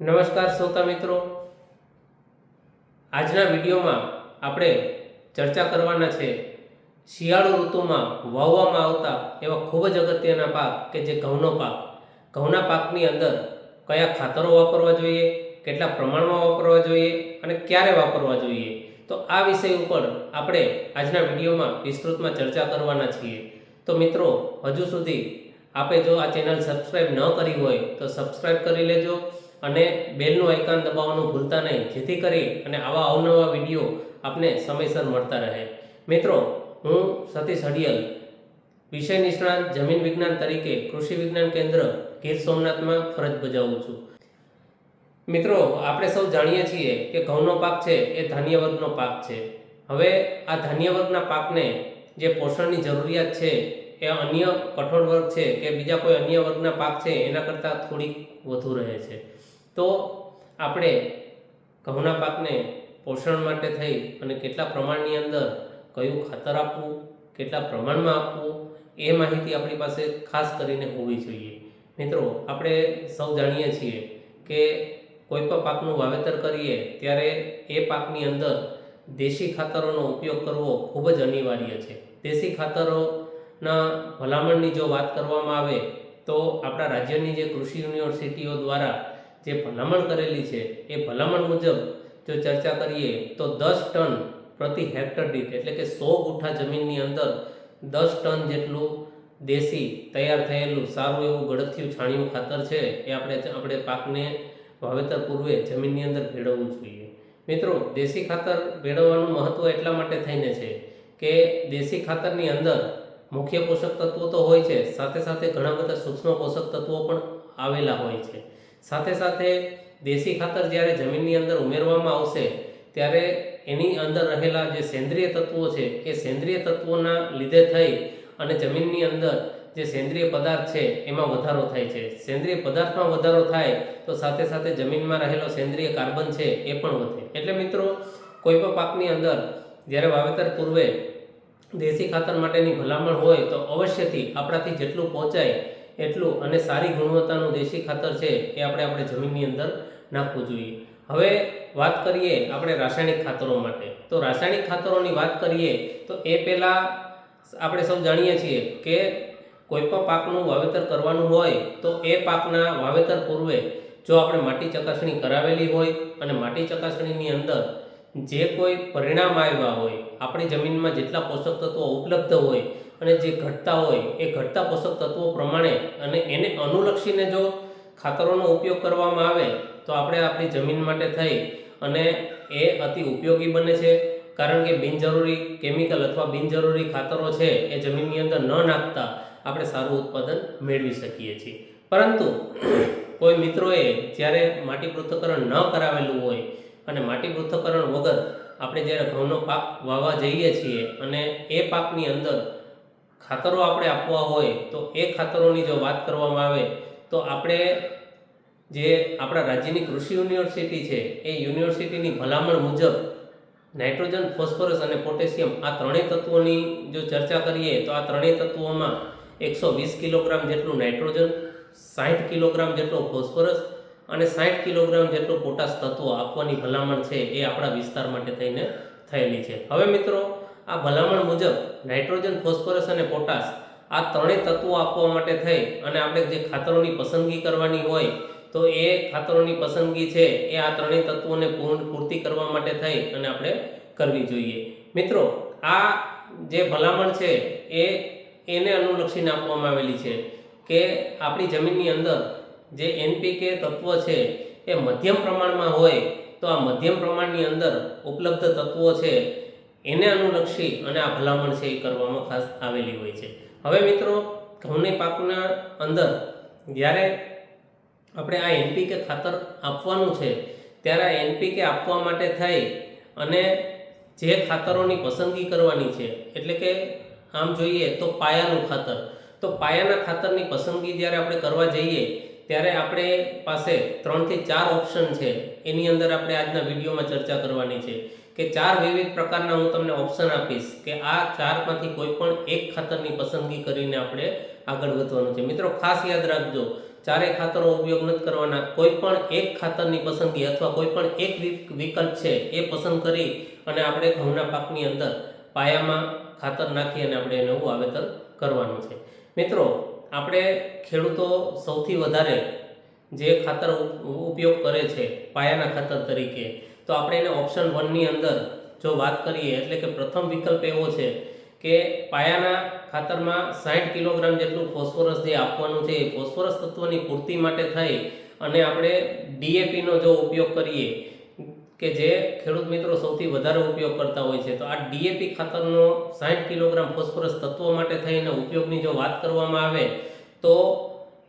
નમસ્કાર શ્રોતા મિત્રો. આજના વિડીયોમાં આપણે ચર્ચા કરવાના છે શિયાળુ ઋતુમાં વાવવામાં આવતા એવા ખૂબ જ અગત્યના પાક કે જે ઘઉંનો પાક. ઘઉંના પાકની અંદર કયા ખાતરો વાપરવા જોઈએ, કેટલા પ્રમાણમાં વાપરવા જોઈએ અને ક્યારે વાપરવા જોઈએ? તો આ વિષય ઉપર આપણે આજના વિડીયોમાં વિસ્તૃતમાં ચર્ચા કરવાના છીએ. તો મિત્રો, હજુ સુધી આપે જો આ ચેનલ સબસ્ક્રાઈબ ન કરી હોય તો સબસ્ક્રાઈબ કરી લેજો અને બેલનું આઇકન દબાવવાનું ભૂલતા નહીં. જેથી કરી અને આવા અવનવા વીડિયો આપને સમયસર મળતા રહે. મિત્રો, હું સતીશ હડિયલ વિષય નિષ્ણાત, જમીન વિજ્ઞાન તરીકે કૃષિ વિજ્ઞાન કેન્દ્ર, ગીર સોમનાથમાં ફરજ બજાવું છું. મિત્રો, આપણે સૌ જાણીએ છીએ કે ઘઉંનો પાક છે એ ધાન્ય વર્ગનો પાક છે. હવે આ ધાન્ય વર્ગના પાકને જે પોષણની જરૂરિયાત છે એ અન્ય કઠોળ વર્ગ છે કે બીજા કોઈ અન્ય વર્ગના પાક છે એના કરતાં થોડીક વધુ રહે છે. તો આપણે ઘઉંના પાકને પોષણ માટે થઈ અને કેટલા પ્રમાણની અંદર કયું ખાતર આપવું, કેટલા પ્રમાણમાં આપવું, એ માહિતી આપણી પાસે ખાસ કરીને હોવી જોઈએ. મિત્રો, આપણે સૌ જાણીએ છીએ કે કોઈ પણ પાકનું વાવેતર કરીએ ત્યારે એ પાકની અંદર દેશી ખાતરોનો ઉપયોગ કરવો ખૂબ જ અનિવાર્ય છે. દેશી ખાતરોના ભલામણની જો વાત કરવામાં આવે તો આપણા રાજ્યની જે કૃષિ યુનિવર્સિટીઓ દ્વારા જે ભલામણ કરેલી છે, એ ભલામણ મુજબ જો ચર્ચા કરીએ તો દસ ટન પ્રતિ હેક્ટર દીઠ, એટલે કે સો ગુઠા જમીનની અંદર દસ ટન જેટલું દેશી તૈયાર થયેલું સારું એવું ગળથિયું છાણિયું ખાતર છે, એ આપણે આપણે પાકને વાવેતર પૂર્વે જમીનની અંદર ભેળવવું જોઈએ. મિત્રો, દેશી ખાતર ભેળવવાનું મહત્ત્વ એટલા માટે થઈને છે કે દેશી ખાતરની અંદર મુખ્ય પોષક તત્વો તો હોય છે, સાથે સાથે ઘણા બધા સૂક્ષ્મ પોષક તત્વો પણ આવેલા હોય છે. સાથે સાથે દેશી ખાતર જ્યારે જમીનની અંદર ઉમેરવામાં આવશે, ત્યારે એની અંદર રહેલા જે સેન્દ્રિય તત્વો છે, એ સેન્દ્રિય તત્વોના લીધે થઈ અને જમીનની અંદર જે સેન્દ્રિય પદાર્થ છે, એમાં વધારો થાય છે. સેન્દ્રિય પદાર્થમાં વધારો થાય, તો સાથે સાથે જમીનમાં રહેલો સેન્દ્રિય કાર્બન છે, એ પણ વધે. એટલે મિત્રો, કોઈ પણ પાકની અંદર જ્યારે વાવેતર પૂર્વે દેશી ખાતર માટેની ભલામણ હોય, તો અવશ્યથી આપણાથી જેટલું પહોંચાય એટલું અને સારી ગુણવત્તાનું દેશી ખાતર છે એ આપણે આપણે જમીનની અંદર નાખવું જોઈએ. હવે વાત કરીએ આપણે રાસાયણિક ખાતરો માટે. તો રાસાયણિક ખાતરોની વાત કરીએ તો એ પહેલાં આપણે સૌ જાણીએ છીએ કે કોઈ પણ પાકનું વાવેતર કરવાનું હોય તો એ પાકના વાવેતર પૂર્વે જો આપણે માટી ચકાસણી કરાવેલી હોય અને માટી ચકાસણીની અંદર જે કોઈ પરિણામ આવ્યા હોય, આપણી જમીનમાં જેટલા પોષક તત્વો ઉપલબ્ધ હોય અને જે ઘટતા હોય, એ ઘટતા પોષક તત્વો પ્રમાણે અને એને અનુલક્ષીને જો ખાતરોનો ઉપયોગ કરવામાં આવે, તો આપણે આપણી જમીન માટે થઈ અને એ અતિ ઉપયોગી બને છે. કારણ કે બિનજરૂરી કેમિકલ અથવા બિનજરૂરી ખાતરો છે, એ જમીનની અંદર ન નાખતા આપણે સારું ઉત્પાદન મેળવી શકીએ છીએ. પરંતુ કોઈ મિત્રોએ જ્યારે માટી પૃથ્થકરણ ન કરાવેલું હોય અને માટી પૃથ્થકરણ વગર આપણે જ્યારે ઘઉંનો પાક વાવવા જઈએ છીએ અને એ પાકની અંદર ખાતરો આપણે આપવા હોય તો એ ખાતરોની જો વાત કરવામાં આવે તો આપણે જે આપણા રાજ્યની કૃષિ યુનિવર્સિટી છે એ યુનિવર્સિટીની ભલામણ મુજબ નાઇટ્રોજન, ફોસ્ફરસ અને પોટેશિયમ આ ત્રણેય તત્વોની જો ચર્ચા કરીએ તો આ ત્રણેય તત્વોમાં એકસો વીસ કિલોગ્રામ જેટલું નાઇટ્રોજન સાઠ કિલોગ્રામ જેટલો ફોસ્ફરસ અને સાઠ કિલોગ્રામ જેટલું પોટાશ તત્વો આપવાની ભલામણ છે એ આપણા વિસ્તાર માટે થઈને થયેલી છે. હવે મિત્રો આ ભલામણ મુજબ નાઇટ્રોજન, ફોસ્ફરસ અને પોટાશ આ ત્રણેય તત્વો આપવા માટે થઈ અને આપણે જે ખાતરોની પસંદગી કરવાની હોય તો એ ખાતરોની પસંદગી છે એ આ ત્રણેય તત્વોને પૂર્ણ પૂર્તિ કરવા માટે થઈ અને આપણે કરવી જોઈએ. મિત્રો, આ જે ભલામણ છે એ એને અનુલક્ષીને આપવામાં આવેલી છે કે આપણી જમીનની અંદર જે એનપીકે તત્વ છે એ મધ્યમ પ્રમાણમાં હોય તો આ મધ્યમ પ્રમાણની અંદર ઉપલબ્ધ તત્વો છે એને અનુલક્ષી અને આ ભલામણ છે એ કરવામાં ખાસ આવેલી હોય છે. હવે મિત્રો, ઘઉંની પાકના અંદર જ્યારે આપણે આ એનપીકે ખાતર આપવાનું છે, ત્યારે આ એનપીકે આપવા માટે થઈ અને જે ખાતરોની પસંદગી કરવાની છે, એટલે કે આમ જોઈએ તો પાયાનું ખાતર. તો પાયાના ખાતરની પસંદગી જ્યારે આપણે કરવા જઈએ, ત્યારે આપણે પાસે ત્રણથી ચાર ઓપ્શન છે. એની અંદર આપણે આજના વિડીયોમાં ચર્ચા કરવાની છે. કે ચાર વિવિધ પ્રકારના હું તમને ઓપ્શન આપીશ કે આ ચારમાંથી કોઈ પણ એક ખાતરની પસંદગી કરીને આપણે આગળ વધવાનું છે. મિત્રો, ખાસ યાદ રાખજો, ચારેય ખાતરનો ઉપયોગ નથી કરવાના. કોઈ પણ એક ખાતરની પસંદગી અથવા કોઈ પણ એક વિકલ્પ છે એ પસંદ કરી અને આપણે ઘઉંના પાકની અંદર પાયામાં ખાતર નાખી અને આપણે એનું વાવેતર કરવાનું છે. મિત્રો, આપણે ખેડૂતો સૌથી વધારે જે ખાતર ઉપ- ઉપયોગ કરે છે પાયાના ખાતર તરીકે તો આપણે એને ઓપ્શન વનની અંદર જો વાત કરીએ, એટલે કે પ્રથમ વિકલ્પ એવો છે કે પાયાના ખાતરમાં સાઠ કિલોગ્રામ જેટલું ફોસ્ફરસ જે આપવાનું છે, એ ફોસ્ફરસ તત્વની પૂર્તિ માટે થઈ અને આપણે ડીએપીનો જો ઉપયોગ કરીએ, કે જે ખેડૂત મિત્રો સૌથી વધારે ઉપયોગ કરતા હોય છે, તો આ ડીએપી ખાતરનો સાઠ કિલોગ્રામ ફોસ્ફરસ તત્વ માટે થઈને ઉપયોગની જો વાત કરવામાં આવે, તો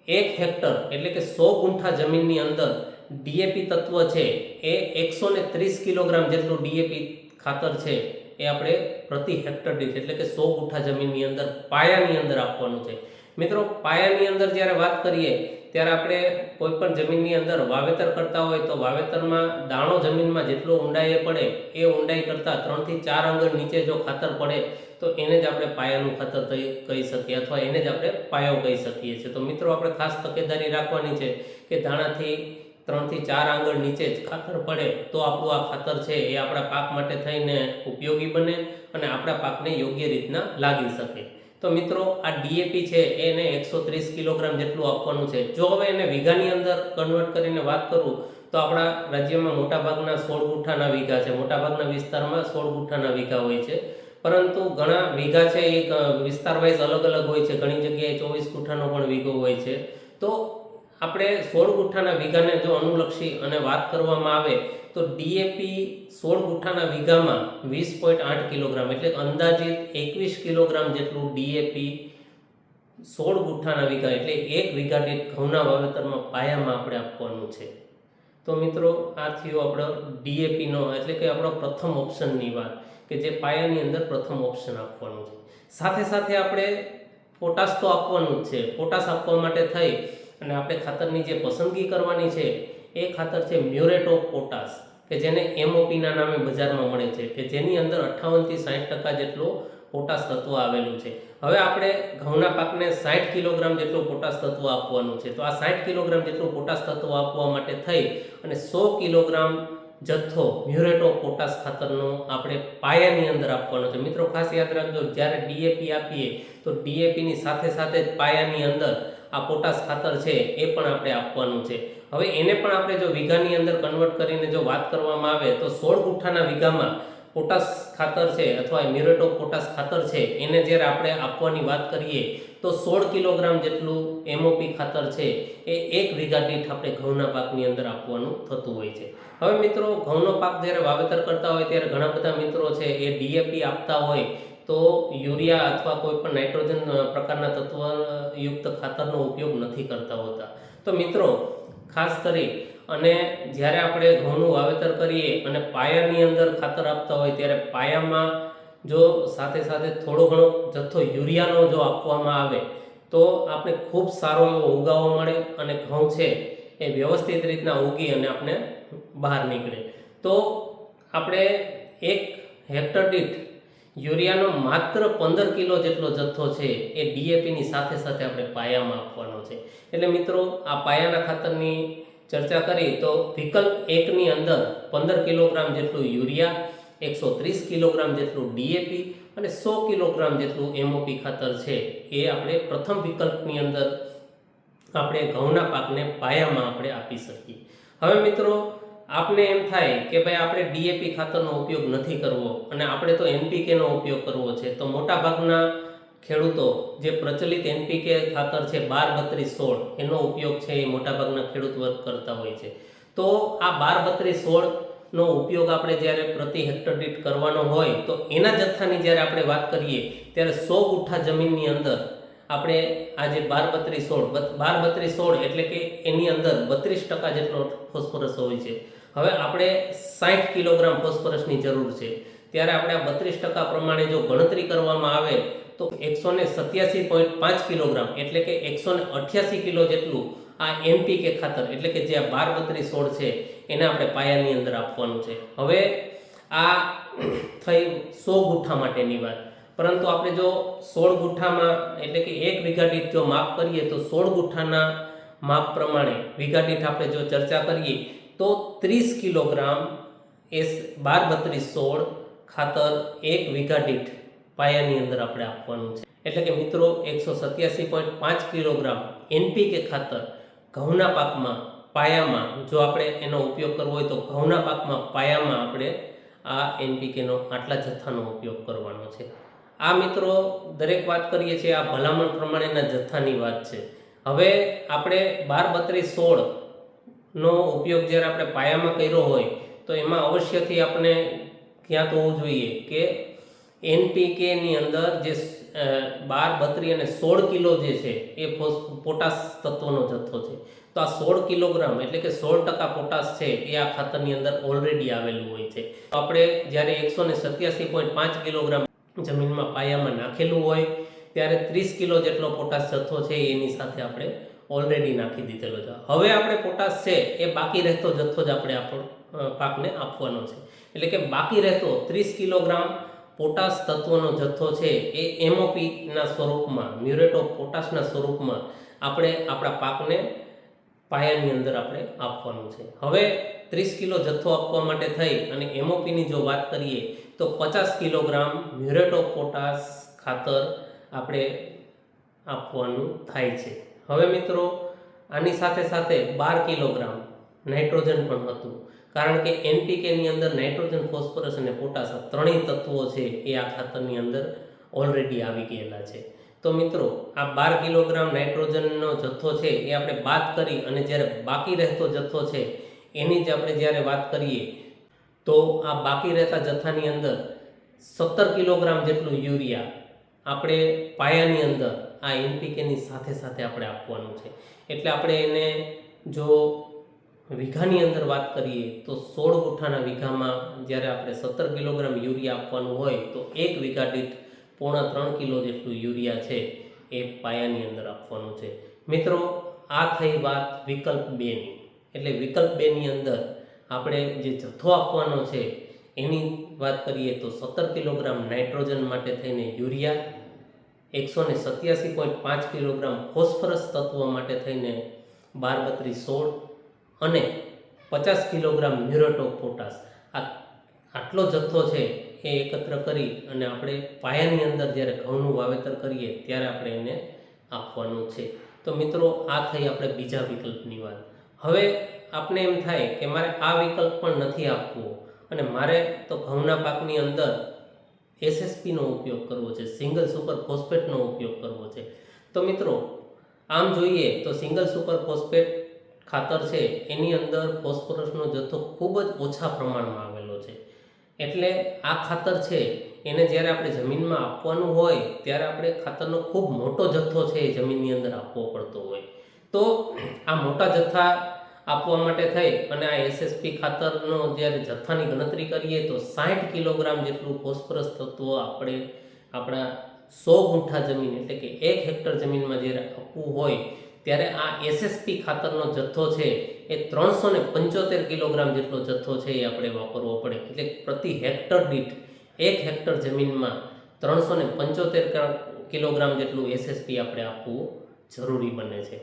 એક હેક્ટર એટલે કે સો ગુંઠા જમીનની અંદર ડીએપી તત્વ છે, એ એકસો ને ત્રીસ કિલોગ્રામ જેટલું ડીએપી ખાતર છે, એ આપણે પ્રતિ હેક્ટર દીઠ, એટલે કે સો ગુંઠા જમીનની અંદર, પાયાની અંદર આપવાનું છે. મિત્રો, પાયાની અંદર જ્યારે વાત કરીએ, ત્યારે આપણે કોઈ પણ જમીનની અંદર વાવેતર કરતા હોય તો વાવેતરમાં દાણો જમીનમાં જેટલો ઊંડાઈએ પડે, એ ઊંડાઈ કરતાં ત્રણથી ચાર આંગળ નીચે જો ખાતર પડે, તો એને જ આપણે પાયાનું ખાતર કહી શકીએ, અથવા એને જ આપણે પાયો કહી શકીએ છીએ. તો મિત્રો, આપણે ખાસ તકેદારી રાખવાની છે કે દાણાથી ત્રણથી ચાર આંગળ નીચે જ ખાતર પડે તો આપણું આ ખાતર છે એ આપણા પાક માટે થઈને ઉપયોગી બને અને આપણા પાકને યોગ્ય રીતના લાગી શકે. તો મિત્રો, આ ડીએપી છે એને એકસો ત્રીસ કિલોગ્રામ જેટલું આપવાનું છે. જો હવે એને વીઘાની અંદર કન્વર્ટ કરીને વાત કરું, તો આપણા રાજ્યમાં મોટાભાગના સોળ ગુઠ્ઠાના વીઘા છે. મોટાભાગના વિસ્તારમાં સોળ ગુઠ્ઠાના વીઘા હોય છે. પરંતુ ઘણા વીઘા છે એ વિસ્તાર વાઇઝ અલગ અલગ હોય છે. ઘણી જગ્યાએ ચોવીસ ગુઠ્ઠાનો પણ વીઘો હોય છે. તો આપણે સોળ ગુઠ્ઠાના વીઘાને જો અનુલક્ષી અને વાત કરવામાં આવે, તો ડીએપી સોળ ગુઠ્ઠાના વીઘામાં વીસ પોઈન્ટ આઠ કિલોગ્રામ એટલે અંદાજિત એકવીસ કિલોગ્રામ જેટલું ડીએપી સોળ ગુઠ્ઠાના વીઘા એટલે એક વીઘા દીઠ ઘઉંના વાવેતરમાં પાયામાં આપણે આપવાનું છે. તો મિત્રો, આ થયો આપણો ડીએપીનો એટલે કે આપણો પ્રથમ ઓપ્શનની વાત, કે જે પાયાની અંદર પ્રથમ ઓપ્શન આપવાનું છે. સાથે સાથે આપણે પોટાશ તો આપવાનું જ છે. પોટાશ આપવા માટે થઈ અને આપણે ખાતરની જે પસંદગી કરવાની છે, એ ખાતર છે મ્યુરેટ ઓફ પોટાશ, કે જેને એમઓપીના નામે બજારમાં મળે છે, કે જેની અંદર અઠ્ઠાવનથી સાઠ ટકા જેટલો પોટાશ તત્વ આવેલું છે. હવે આપણે ઘઉંના પાકને સાઠ કિલોગ્રામ જેટલું પોટાશ તત્વ આપવાનું છે. તો આ સાઠ કિલોગ્રામ જેટલું પોટાશ તત્વ આપવા માટે થઈ અને સો કિલોગ્રામ જથ્થો મ્યુરેટ ઓફ પોટાશ ખાતરનો આપણે પાયાની અંદર આપવાનો છે. મિત્રો ખાસ યાદ રાખજો, જ્યારે ડીએપી આપીએ, તો ડીએપીની સાથે સાથે જ પાયાની અંદર આ પોટાશ ખાતર છે એ પણ આપણે આપવાનું છે. હવે એને પણ આપણે જો વીઘાની અંદર કન્વર્ટ કરીને જો વાત કરવામાં આવે તો સોળ ગુઠ્ઠાના વીઘામાં પોટાશ ખાતર છે અથવા મ્યુરેટો પોટાશ ખાતર છે એને જ્યારે આપણે આપવાની વાત કરીએ તો સોળ કિલોગ્રામ જેટલું એમઓપી ખાતર છે એ એક વીઘા દીઠ આપણે ઘઉંના પાકની અંદર આપવાનું થતું હોય છે. હવે મિત્રો, ઘઉંનો પાક જ્યારે વાવેતર કરતા હોય ત્યારે ઘણા બધા મિત્રો છે એ ડીએપી આપતા હોય તો યુરિયા અથવા કોઈ પણ નાઇટ્રોજન પ્રકારના તત્વયુક્ત ખાતરનો ઉપયોગ નથી કરતા હોતા. તો મિત્રો, ખાસ કરી અને જ્યારે આપણે ઘઉંનું વાવેતર કરીએ અને પાયાની અંદર ખાતર આપતા હોય ત્યારે પાયામાં જો સાથે સાથે થોડો ઘણો જથ્થો યુરિયાનો જો આપવામાં આવે, તો આપણે ખૂબ સારો એવો ઉગાવો મળે અને ઘઉં છે એ વ્યવસ્થિત રીતના ઉગી અને આપણે બહાર નીકળે. તો આપણે એક હેક્ટર દીઠ યુરિયાનો માત્ર પંદર કિલો જેટલો જથ્થો છે એ ડીએપીની સાથે સાથે આપણે પાયામાં આપવાનો છે. એટલે મિત્રો, આ પાયાના ખાતરની ચર્ચા કરી તો વિકલ્પ એકની અંદર પંદર કિલોગ્રામ જેટલું યુરિયા, એકસો ત્રીસ કિલોગ્રામ જેટલું ડીએપી અને સો કિલોગ્રામ જેટલું એમઓપી ખાતર છે એ આપણે પ્રથમ વિકલ્પની અંદર આપણે ઘઉંના પાકને પાયામાં આપણે આપી શકીએ. હવે મિત્રો આપને એમ થાય કે ભાઈ આપણે ડીએપી ખાતરનો ઉપયોગ નથી કરવો અને આપણે તો એનપીકેનો ઉપયોગ કરવો છે, તો મોટાભાગના ખેડૂતો જે પ્રચલિત એનપીકે ખાતર છે બાર બત્રીસ સોળ, એનો ઉપયોગ છે એ મોટાભાગના ખેડૂત વર્ગ કરતા હોય છે. તો આ બાર બત્રીસ સોળનો ઉપયોગ આપણે જ્યારે પ્રતિ હેક્ટર દીઠ કરવાનો હોય, તો એના જથ્થાની જ્યારે આપણે વાત કરીએ, ત્યારે સો ગુઠ્ઠા જમીનની અંદર આપણે આજે બાર બત્રીસ સોળ, બાર બત્રીસ સોળ એટલે કે એની અંદર બત્રીસ ટકા જેટલો ફોસ્ફરસ હોય છે. હવે આપણે સાઠ કિલોગ્રામ ફોસ્ફરસની જરૂર છે. ત્યારે આપણે આ બત્રીસ ટકા પ્રમાણે જો ગણતરી કરવામાં આવે તો એકસો ને સત્યાસી પોઈન્ટ પાંચ કિલોગ્રામ એટલે કે એકસો ને અઠ્યાસી કિલો જેટલું આ એનપીકે ખાતર એટલે કે જે આ બાર બત્રીસ સોળ છે એને આપણે પાયાની અંદર આપવાનું છે. હવે આ થઈ સો ગુઠ્ઠા માટેની વાત. પરંતુ આપણે જો સોળ ગુઠ્ઠામાં એટલે કે એક વીઘા જો માપ કરીએ તો સોળ ગુઠ્ઠાના માપ પ્રમાણે વીઘા આપણે જો ચર્ચા કરીએ તો ત્રીસ કિલોગ્રામ એસ બાર બત્રીસ સોળ ખાતર એક વીઘા દીઠ પાયાની અંદર આપણે આપવાનું છે. એટલે કે મિત્રો, એકસો સત્યાસી પોઈન્ટ પાંચ કિલોગ્રામ એનપીકે ખાતર ઘઉંના પાકમાં પાયામાં, જો આપણે એનો ઉપયોગ કરવો હોય તો ઘઉંના પાકમાં પાયામાં આપણે આ એનપીકેનો આટલા જથ્થાનો ઉપયોગ કરવાનો છે. આ મિત્રો, દરેક વાત કરીએ છીએ, આ ભલામણ પ્રમાણેના જથ્થાની વાત છે. હવે આપણે બાર બત્રીસ સોળ નો ઉપયોગ જ્યારે આપણે પાયામાં કર્યો હોય, તો એમાં અવશ્યથી આપણે ક્યાં તો હોવું જોઈએ કે એનપીકેની અંદર જે બાર, બત્રી અને સોળ કિલો જે છે, એ પોટાશ તત્વનો જથ્થો છે. તો આ સોળ કિલોગ્રામ એટલે કે સોળ ટકા પોટાશ છે, એ આ ખાતરની અંદર ઓલરેડી આવેલું હોય છે. આપણે જ્યારે એકસો ને સત્યાસી પોઈન્ટ પાંચ કિલોગ્રામ જમીનમાં પાયામાં નાખેલું હોય, ત્યારે ત્રીસ કિલો જેટલો પોટાશ જથ્થો છે, એની સાથે આપણે ઓલરેડી નાખી દીધેલો છે. હવે આપણે પોટાશ છે, એ બાકી રહેતો જથ્થો જ આપણે આપણો પાકને આપવાનો છે. એટલે કે બાકી રહેતો ત્રીસ કિલોગ્રામ પોટાશ તત્વનો જથ્થો છે, એ એમઓપીના સ્વરૂપમાં, મ્યુરેટ ઓફ પોટાશના સ્વરૂપમાં આપણે આપણા પાકને પાયાની અંદર આપણે આપવાનું છે. હવે ત્રીસ કિલો જથ્થો આપવા માટે થઈ અને એમઓપીની જો વાત કરીએ, તો પચાસ કિલોગ્રામ મ્યુરેટ ઓફ પોટાશ ખાતર આપણે આપવાનું થાય છે. હવે મિત્રો, આની સાથે સાથે બાર કિલોગ્રામ નાઇટ્રોજન પણ હતું. કારણ કે એનપીકેની અંદર નાઇટ્રોજન, ફોસ્ફરસ અને પોટાશ ત્રણેય તત્વો છે એ આ ખાતરની અંદર ઓલરેડી આવી ગયેલા છે. તો મિત્રો, આ બાર કિલોગ્રામ નાઇટ્રોજનનો જથ્થો છે એ આપણે બાદ કરી અને જ્યારે બાકી રહેતો જથ્થો છે, એની જ આપણે જ્યારે વાત કરીએ, તો આ બાકી રહેતા જથ્થાની અંદર સત્તર કિલોગ્રામ જેટલું યુરિયા આપણે પાયાની અંદર આ એનપીકેની સાથે સાથે આપણે આપવાનું છે. એટલે આપણે એને જો વીઘાની અંદર વાત કરીએ તો સોળ ગુઠ્ઠાના વીઘામાં જ્યારે આપણે સત્તર કિલોગ્રામ યુરિયા આપવાનું હોય તો એક વીઘા દીઠ પોણા ત્રણ કિલો જેટલું યુરિયા છે એ પાયાની અંદર આપવાનું છે. મિત્રો, આ થઈ વાત વિકલ્પ બેની એટલે વિકલ્પ બેની અંદર આપણે જે જથ્થો આપવાનો છે, એની વાત કરીએ તો સત્તર કિલોગ્રામ નાઇટ્રોજન માટે થઈને યુરિયા એકસો ને સત્યાસી પોઈન્ટ પાંચ કિલોગ્રામ ફોસ્ફરસ તત્વ માટે થઈને બાર બત્રીસ સોળ અને પચાસ કિલોગ્રામ મ્યુરેટ ઓફ પોટાશ. આ આટલો જથ્થો છે એ એકત્ર કરી અને આપણે પાયાની અંદર જ્યારે ઘઉંનું વાવેતર કરીએ ત્યારે આપણે એને આપવાનું છે. તો મિત્રો, આ થઈ આપણે બીજા વિકલ્પની વાત. હવે આપણે એમ થાય કે મારે આ વિકલ્પ પણ નથી આપવો અને મારે તો ઘઉંના પાકની અંદર એસએસપીનો ઉપયોગ કરવો છે, સિંગલ સુપર ફોસ્ફેટનો ઉપયોગ કરવો છે. તો મિત્રો, આમ જોઈએ તો સિંગલ સુપર ફોસ્ફેટ ખાતર છે, એની અંદર ફોસ્ફરસનો જથ્થો ખૂબ જ ઓછા પ્રમાણમાં આવેલો છે. એટલે આ ખાતર છે, એને જ્યારે આપણે જમીનમાં આપવાનું હોય, ત્યારે આપણે ખાતરનો ખૂબ મોટો જથ્થો છે એ જમીનની અંદર આપવો પડતો હોય. તો આ મોટા જથ્થા આપવા માટે થઈ અને આ એસએસપી ખાતરનો જ્યારે જથ્થાની ગણતરી કરીએ તો સાઠ કિલોગ્રામ જેટલું ફોસ્ફરસ તત્વ આપણે આપણા સો ગુંઠા જમીન એટલે કે એક હેક્ટર જમીનમાં જ્યારે આપવું હોય, ત્યારે આ એસએસપી ખાતરનો જથ્થો છે એ ત્રણસો ને પંચોતેર કિલોગ્રામ જેટલો જથ્થો છે એ આપણે વાપરવો પડે. એટલે પ્રતિ હેક્ટર દીઠ એક હેક્ટર જમીનમાં ત્રણસો ને પંચોતેર કિલોગ્રામ જેટલું એસએસપી આપણે આપવું જરૂરી બને છે.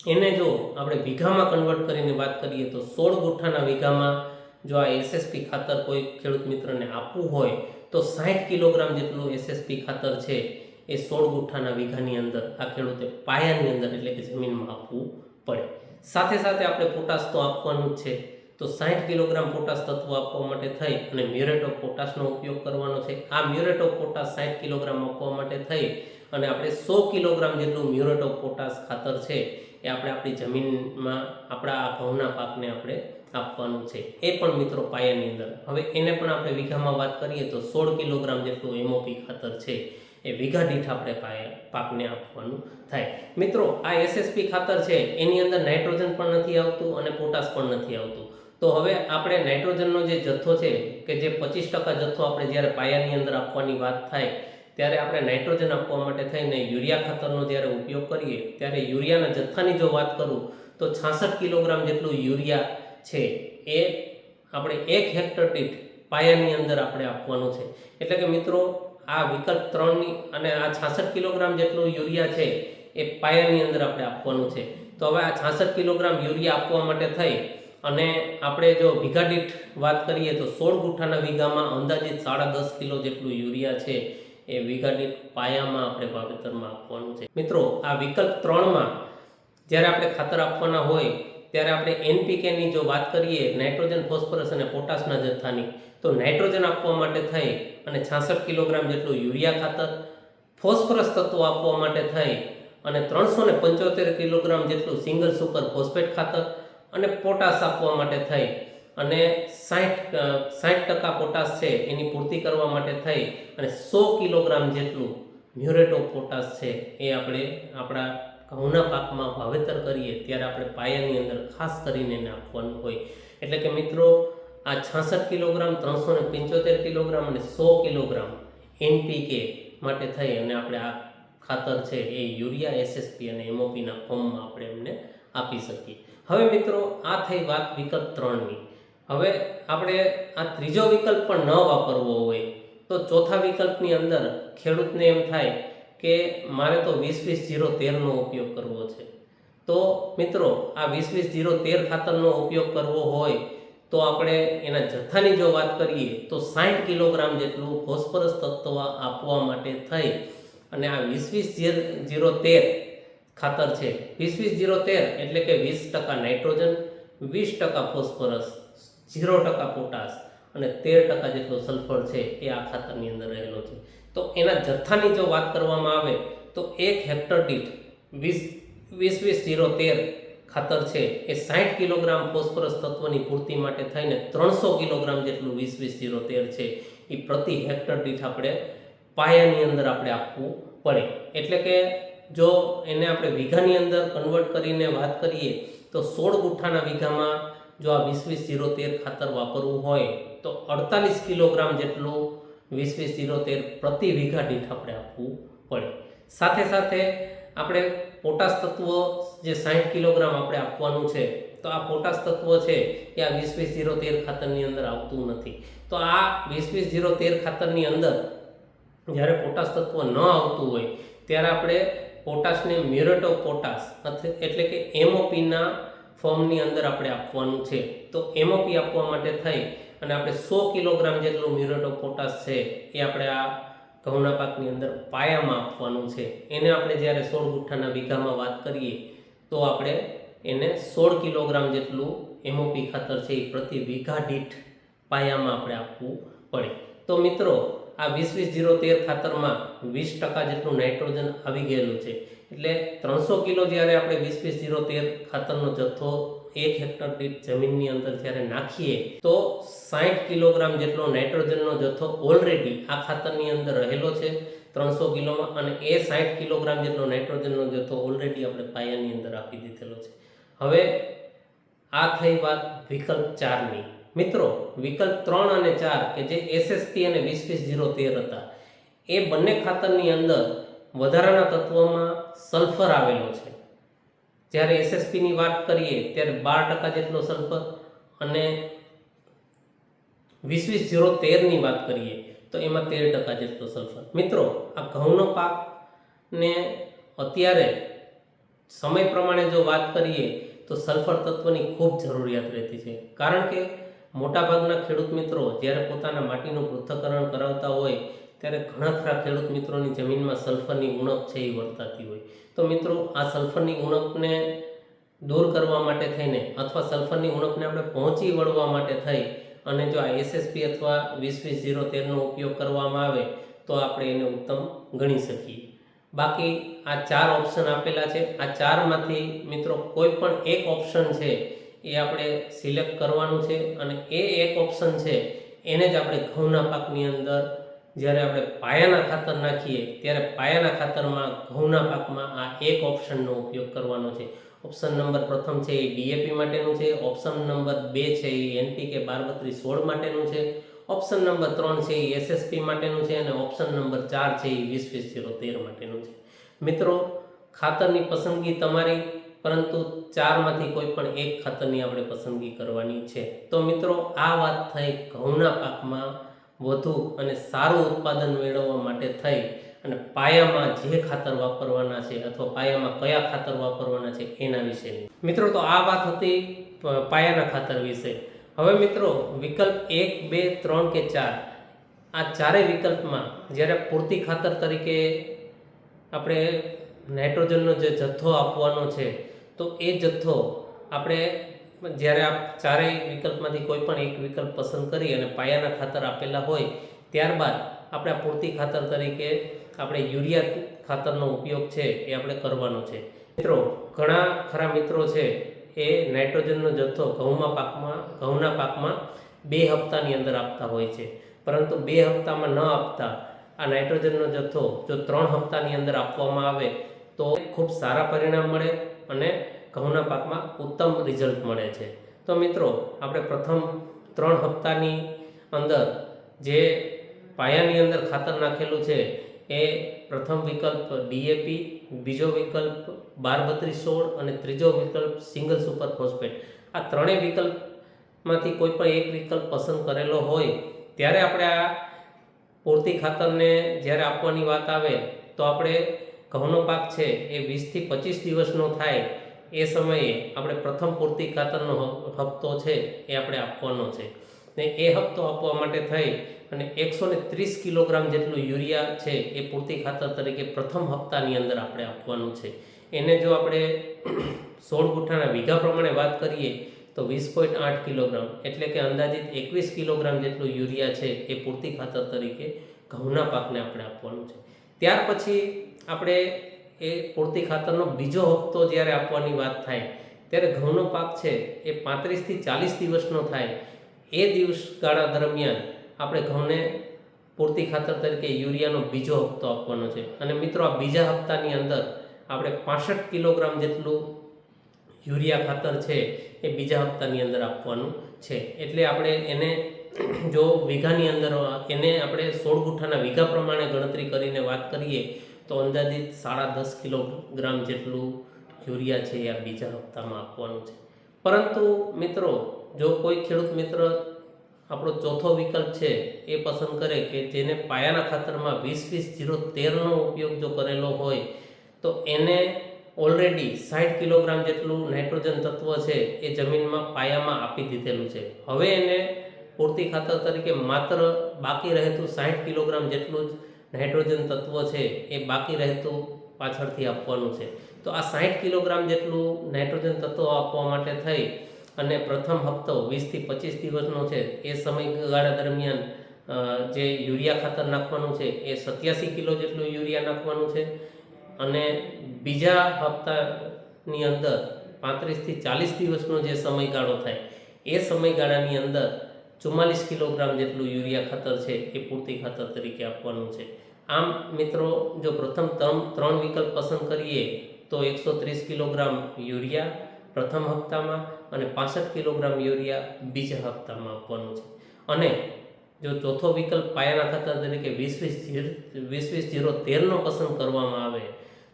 એને જો આપણે વીઘામાં કન્વર્ટ કરીને વાત કરીએ તો સોળ ગુઠ્ઠાના વીઘામાં જો આ એસએસપી ખાતર કોઈ ખેડૂત મિત્રને આપવું હોય તો સાઠ કિલોગ્રામ જેટલું એસએસપી ખાતર છે એ સોળ ગુઠ્ઠાના વીઘાની અંદર આ ખેડૂતે પાયાની અંદર એટલે કે જમીનમાં આપવું પડે. સાથે સાથે આપણે પોટાશ તો આપવાનું જ છે. તો સાઠ કિલોગ્રામ પોટાશ તત્વ આપવા માટે થઈ અને મ્યુરેટ ઓફ પોટાશનો ઉપયોગ કરવાનો છે. આ મ્યુરેટ ઓફ પોટાશ સાઠ કિલોગ્રામ આપવા માટે થઈ અને આપણે સો કિલોગ્રામ જેટલું મ્યુરેટ ઓફ પોટાશ ખાતર છે એ આપણે આપણી જમીનમાં આપણા આ ઘઉંના પાકને આપણે આપવાનું છે. એ પણ મિત્રો પાયાની અંદર. હવે એને પણ આપણે વીઘામાં વાત કરીએ તો સોળ કિલોગ્રામ જેટલું એમઓપી ખાતર છે. એ વીઘા દીઠ આપણે પાયા, પાકને આપવાનું થાય. મિત્રો, આ એસએસપી ખાતર છે, એની અંદર નાઇટ્રોજન પણ નથી આવતું અને પોટાશ પણ નથી આવતું. તો હવે આપણે નાઇટ્રોજનનો જે જથ્થો છે, કે જે પચીસ ટકા જથ્થો આપણે જ્યારે પાયાની અંદર આપવાની વાત થાય ત્યારે આપણે નાઇટ્રોજન આપવા માટે થઈને યુરિયા ખાતરનો જ્યારે ઉપયોગ કરીએ, ત્યારે યુરિયાના જથ્થાની જો વાત કરું, તો છાસઠ કિલોગ્રામ જેટલું યુરિયા છે એ આપણે એક હેક્ટર દીઠ પાયાની અંદર આપણે આપવાનું છે. એટલે કે મિત્રો, આ વિકલ્પ ત્રણની અને આ છાસઠ કિલોગ્રામ જેટલું યુરિયા છે એ પાયાની અંદર આપણે આપવાનું છે. તો હવે આ છાસઠ કિલોગ્રામ યુરિયા આપવા માટે થઈ અને આપણે જો વીઘા દીઠ વાત કરીએ તો સોળ ગુઠ્ઠાના વીઘામાં અંદાજિત સાડા દસ કિલો જેટલું યુરિયા છે એ વીઘા પાયામાં આપણે વાવેતરમાં આપવાનું છે. મિત્રો, આ વિકલ્પ ત્રણમાં જ્યારે આપણે ખાતર આપવાના હોય, ત્યારે આપણે એનપીકેની જો વાત કરીએ, નાઇટ્રોજન, ફોસ્ફરસ અને પોટાશના જથ્થાની તો નાઇટ્રોજન આપવા માટે થઈ અને છાસઠ કિલોગ્રામ જેટલું યુરિયા ખાતર, ફોસ્ફરસ તત્વો આપવા માટે થઈ અને ત્રણસો ને પંચોતેર કિલોગ્રામ જેટલું સિંગલ સુપર ફોસ્ફેટ ખાતર અને પોટાશ આપવા માટે થઈ. અને સાઠ સાઠ ટકા પોટાશ છે, એની પૂર્તિ કરવા માટે થઈ અને સો કિલોગ્રામ જેટલું મ્યુરેટ ઓફ પોટાશ છે, એ આપણે આપણા ઘઉંના પાકમાં વાવેતર કરીએ ત્યારે આપણે પાયાની અંદર ખાસ કરીને એને આપવાનું હોય. એટલે કે મિત્રો, આ છાસઠ કિલોગ્રામ, ત્રણસો ને પંચોતેર કિલોગ્રામ અને સો કિલોગ્રામ એનપીકે માટે થઈ અને આપણે આ ખાતર છે એ યુરિયા, એસએસપી અને એમઓપીના ફોર્મમાં આપણે એમને આપી શકીએ. હવે મિત્રો, આ થઈ વાત વિકલ્પ ત્રણની. હવે આપણે આ ત્રીજો વિકલ્પ પણ ન વાપરવો હોય, તો ચોથા વિકલ્પની અંદર ખેડૂતને એમ થાય કે મારે તો વીસ વીસ જીરો તેરનો ઉપયોગ કરવો છે. તો મિત્રો, આ વીસ વીસ જીરો તેર ખાતરનો ઉપયોગ કરવો હોય, તો આપણે એના જથ્થાની જો વાત કરીએ, તો સાઠ કિલોગ્રામ જેટલું ફોસ્ફરસ તત્વ આપવા માટે થઈ. અને આ વીસ વીસ જીરો તેર ખાતર છે. વીસ વીસ જીરો તેર એટલે કે વીસ ટકા નાઇટ્રોજન, વીસ ટકા ફોસ્ફરસ. ઝીરો ટકા પોટાશ અને તેર ટકા જેટલો સલ્ફર છે એ આ ખાતરની અંદર રહેલો છે. તો એના જથ્થાની જો વાત કરવામાં આવે, તો એક હેક્ટર દીઠ વીસ વીસ વીસ, ઝીરો, તેર ખાતર છે એ સાઠ કિલોગ્રામ ફોસ્ફરસ તત્વની પૂર્તિ માટે થઈને ત્રણસો કિલોગ્રામ જેટલું વીસ વીસ, ઝીરો, તેર છે. એ પ્રતિ હેક્ટર દીઠ આપણે પાયાની અંદર આપણે આપવું પડે. એટલે કે જો એને આપણે વીઘાની અંદર કન્વર્ટ કરીને વાત કરીએ, તો સોળ ગુઠ્ઠાના વીઘામાં જો આ વીસ વીસ જીરો તેર ખાતર વાપરવું હોય તો અડતાલીસ કિલોગ્રામ જેટલું વીસ વીસ જીરો તેર પ્રતિ વીઘા દીઠ આપણે આપવું પડે. સાથે સાથે આપણે પોટાશ તત્વ જે સાહીઠ કિલોગ્રામ આપણે આપવાનું છે, તો આ પોટાશ તત્વ છે એ આ વીસ વીસ જીરો તેર ખાતરની અંદર આવતું નથી. તો આ વીસ વીસ જીરો તેર ખાતરની અંદર જ્યારે પોટાશ તત્વ ન આવતું હોય, ત્યારે આપણે પોટાશને મ્યુરેટ ઓફ પોટાશ એટલે કે એમઓપીના ફોર્મની અંદર આપણે આપવાનું છે. તો એમઓપી આપવા માટે થઈ અને આપણે સો કિલોગ્રામ જેટલું મ્યુરેટ ઓફ પોટાશ છે એ આપણે આ ઘઉંના પાકની અંદર પાયામાં આપવાનું છે. એને આપણે જ્યારે સોળ ગુઠ્ઠાના વીઘામાં વાત કરીએ તો આપણે એને સોળ કિલોગ્રામ જેટલું એમઓપી ખાતર છે એ પ્રતિ વીઘા દીઠ પાયામાં આપણે આપવું પડે. તો મિત્રો, આ વીસ વીસ જીરો તેર ખાતરમાં વીસ ટકા જેટલું નાઇટ્રોજન આવી ગયેલું છે. એટલે ત્રણસો કિલો જ્યારે આપણે વીસ વીસ જીરો તેર ખાતરનો જથ્થો એક હેક્ટર દીઠ જમીનની અંદર જ્યારે નાખીએ, તો સાઠ કિલોગ્રામ જેટલો નાઇટ્રોજનનો જથ્થો ઓલરેડી આ ખાતરની અંદર રહેલો છે ત્રણસો કિલોમાં અને એ સાઠ કિલોગ્રામ જેટલો નાઇટ્રોજનનો જથ્થો ઓલરેડી આપણે પાયાની અંદર આપી દીધેલો છે. હવે આ થઈ વાત વિકલ્પ ચારની. મિત્રો, વિકલ્પ ત્રણ અને ચાર કે જે એસએસપી અને વીસ વીસ જીરો તેર હતા, એ બંને ખાતરની અંદર વધારાના તત્વોમાં સલ્ફર આવેલો છે. જ્યારે એસએસપીની વાત કરીએ, ત્યારે બાર ટકા જેટલો સલ્ફર અને વીસ વીસ જીરો તેરની વાત કરીએ, તો એમાં તેર ટકા જેટલો સલ્ફર મિત્રો, આ ઘઉંનો પાકને અત્યારે સમય પ્રમાણે જો વાત કરીએ, તો સલ્ફર તત્વની ખૂબ જરૂરિયાત રહેતી છે. કારણ કે મોટાભાગના ખેડૂત મિત્રો જ્યારે પોતાના માટીનું પૃથ્થકરણ કરાવતા હોય ત્યારે ઘણા ખરા ખેડૂત મિત્રોની જમીનમાં સલ્ફરની ઉણપ છે એ વર્તાતી હોય. તો મિત્રો, આ સલ્ફરની ઉણપને દૂર કરવા માટે થઈને અથવા સલ્ફરની ઉણપને આપણે પહોંચી વળવા માટે થઈ અને જો આ એસએસપી અથવા વીસ વીસ ઝીરો તેરનો ઉપયોગ કરવામાં આવે, તો આપણે એને ઉત્તમ ગણી શકીએ. બાકી આ ચાર ઓપ્શન આપેલા છે. આ ચારમાંથી મિત્રો કોઈ પણ એક ઓપ્શન છે એ આપણે સિલેક્ટ કરવાનું છે અને એ એક ઓપ્શન છે, એને જ આપણે ઘઉંના પાકની અંદર જ્યારે આપણે પાયાના ખાતર નાખીએ, ત્યારે પાયાના ખાતરમાં ઘઉંના પાકમાં આ એક ઓપ્શનનો ઉપયોગ કરવાનો છે. ઓપ્શન નંબર પ્રથમ છે એ ડીએપી માટેનું છે. ઓપ્શન નંબર બે છે એ એનપીકે બાર બત્રીસ સોળ માટેનું છે. ઓપ્શન નંબર ત્રણ છે એ એસએસપી માટેનું છે અને ઓપ્શન નંબર ચાર છે એ વીસ વીસ જીરો તેર માટેનું છે. મિત્રો, ખાતરની પસંદગી તમારી, પરંતુ ચારમાંથી કોઈ પણ એક ખાતરની આપણે પસંદગી કરવાની છે. તો મિત્રો, આ વાત થઈ ઘઉંના પાકમાં. વધુ અને સારું ઉત્પાદન મેળવવા માટે થઈ અને પાયામાં જે ખાતર વાપરવાના છે અથવા પાયામાં કયા ખાતર વાપરવાના છે એના વિશેની મિત્રો, તો આ વાત હતી પાયાના ખાતર વિશે. હવે મિત્રો, વિકલ્પ એક, બે, ત્રણ કે ચાર. આ ચારેય વિકલ્પમાં જ્યારે પૂરતી ખાતર તરીકે આપણે નાઇટ્રોજનનો જે જથ્થો આપવાનો છે, તો એ જથ્થો આપણે જ્યારે આપ ચારેય વિકલ્પમાંથી કોઈ પણ એક વિકલ્પ પસંદ કરી અને પાયાના ખાતર આપેલા હોય, ત્યારબાદ આપણે પૂરતી ખાતર તરીકે આપણે યુરિયા ખાતરનો ઉપયોગ છે એ આપણે કરવાનો છે. મિત્રો, ઘણા ખરા મિત્રો છે એ નાઇટ્રોજનનો જથ્થો ઘઉંમાં પાકમાં, ઘઉંના પાકમાં બે હપ્તાની અંદર આપતા હોય છે. પરંતુ બે હપ્તામાં ન આપતા આ નાઇટ્રોજનનો જથ્થો જો ત્રણ હપ્તાની અંદર આપવામાં આવે તો ખૂબ સારા પરિણામ મળે અને ઘઉંના પાકમાં ઉત્તમ રિઝલ્ટ મળે છે. તો મિત્રો, આપણે પ્રથમ ત્રણ હપ્તાની અંદર જે પાયાની અંદર ખાતર નાખેલું છે, એ પ્રથમ વિકલ્પ ડીએપી બીજો વિકલ્પ બાર બત્રીસ સોળ અને ત્રીજો વિકલ્પ સિંગલ સુપર ફોસ્ફેટ. આ ત્રણેય વિકલ્પમાંથી કોઈ પણ એક વિકલ્પ પસંદ કરેલો હોય, ત્યારે આપણે આ પૂરતી ખાતરને જ્યારે આપવાની વાત આવે, તો આપણે ઘઉંનો પાક છે એ વીસથી પચીસ દિવસનો થાય એ સમયે આપણે પ્રથમ પૂરતી ખાતરનો હપ્તો છે એ આપણે આપવાનો છે. ને એ હપ્તો આપવા માટે થઈ અને એકસો ને ત્રીસ કિલોગ્રામ જેટલું યુરિયા છે એ પૂરતી ખાતર તરીકે પ્રથમ હપ્તાની અંદર આપણે આપવાનું છે. એને જો આપણે સોળ ગુઠ્ઠાના વીઘા પ્રમાણે વાત કરીએ તો વીસ પોઈન્ટ આઠ કિલોગ્રામ એટલે કે અંદાજિત એકવીસ કિલોગ્રામ જેટલું યુરિયા છે એ પૂરતી ખાતર તરીકે ઘઉંના પાકને આપણે આપવાનું છે. ત્યાર પછી આપણે એ પૂરતી ખાતરનો બીજો હપ્તો જ્યારે આપવાની વાત થાય, ત્યારે ઘઉંનો પાક છે એ પાંત્રીસથી ચાલીસ દિવસનો થાય. એ દિવસ ગાળા દરમિયાન આપણે ઘઉંને પૂરતી ખાતર તરીકે યુરિયાનો બીજો હપ્તો આપવાનો છે. અને મિત્રો, આ બીજા હપ્તાની અંદર આપણે પાસઠ કિલોગ્રામ જેટલું યુરિયા ખાતર છે એ બીજા હપ્તાની અંદર આપવાનું છે. એટલે આપણે એને જો વીઘાની અંદર એને આપણે સોળ ગુઠ્ઠાના વીઘા પ્રમાણે ગણતરી કરીને વાત કરીએ તો અંદાજિત સાડા દસ કિલોગ્રામ જેટલું યુરિયા છે એ આ બીજા હપ્તામાં આપવાનું છે. પરંતુ મિત્રો, જો કોઈ ખેડૂત મિત્ર આપણો ચોથો વિકલ્પ છે એ પસંદ કરે કે જેને પાયાના ખાતરમાં વીસ વીસ જીરો તેરનો ઉપયોગ જો કરેલો હોય, તો એને ઓલરેડી સાઠ કિલોગ્રામ જેટલું નાઇટ્રોજન તત્વ છે એ જમીનમાં પાયામાં આપી દીધેલું છે. હવે એને પૂરતી ખાતર તરીકે માત્ર બાકી રહેતું સાઠ કિલોગ્રામ જેટલું જ નાઇટ્રોજન તત્વ છે એ બાકી રહેતું પાછળથી આપવાનું છે. તો આ સાઠ કિલોગ્રામ જેટલું નાઇટ્રોજન તત્વ આપવા માટે થઈ અને પ્રથમ હપ્તો વીસથી પચીસ દિવસનો છે, એ સમયગાળા દરમિયાન જે યુરિયા ખાતર નાખવાનું છે, એ સત્યાસી કિલો જેટલું યુરિયા નાખવાનું છે અને બીજા હપ્તાની અંદર પાંત્રીસથી ચાલીસ દિવસનો જે સમયગાળો થાય, એ સમયગાળાની અંદર ચુમ્માલીસ કિલોગ્રામ જેટલું યુરિયા ખાતર છે, એ પૂરતી ખાતર તરીકે આપવાનું છે. આમ મિત્રો, જો પ્રથમ ત્રણ ત્રણ વિકલ્પ પસંદ કરીએ, તો એકસો ત્રીસ કિલોગ્રામ યુરિયા પ્રથમ હપ્તામાં અને પાસઠ કિલોગ્રામ યુરિયા બીજા હપ્તામાં આપવાનું છે. અને જો ચોથો વિકલ્પ પાયાના ખાતર તરીકે વીસ વીસ વીસ વીસ જીરો તેરનો પસંદ કરવામાં આવે,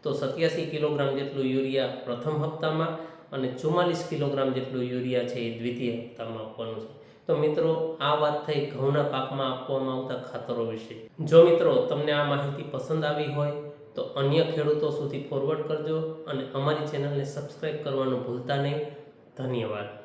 તો સત્યાસી કિલોગ્રામ જેટલું યુરિયા પ્રથમ હપ્તામાં અને ચુમ્માલીસ કિલોગ્રામ જેટલું યુરિયા છે એ દ્વિતીય હપ્તામાં આપવાનું છે. તો મિત્રો, આ વાત થઈ ઘઉંના પાકમાં આપવામાં આવતા ખાતરો વિશે. જો મિત્રો, તમને આ માહિતી પસંદ આવી હોય, તો અન્ય ખેડૂતો સુધી ફોરવર્ડ કરજો અને અમારી ચેનલને સબસ્ક્રાઈબ કરવાનું ભૂલતા નહીં. ધન્યવાદ.